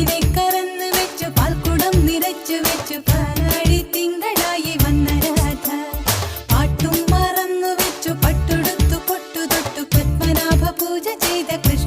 മനസ്സിനെ കറന്ന് വെച്ചു പാൽക്കുടം നിറച്ചു വെച്ചു കാലാടി തിങ്കളായി വന്ന രാധ. പാട്ടും മറന്നു വെച്ചു പട്ടുടുത്തു പൊട്ടു തൊട്ടു പത്മനാഭ പൂജ ചെയ്ത കൃഷ്ണ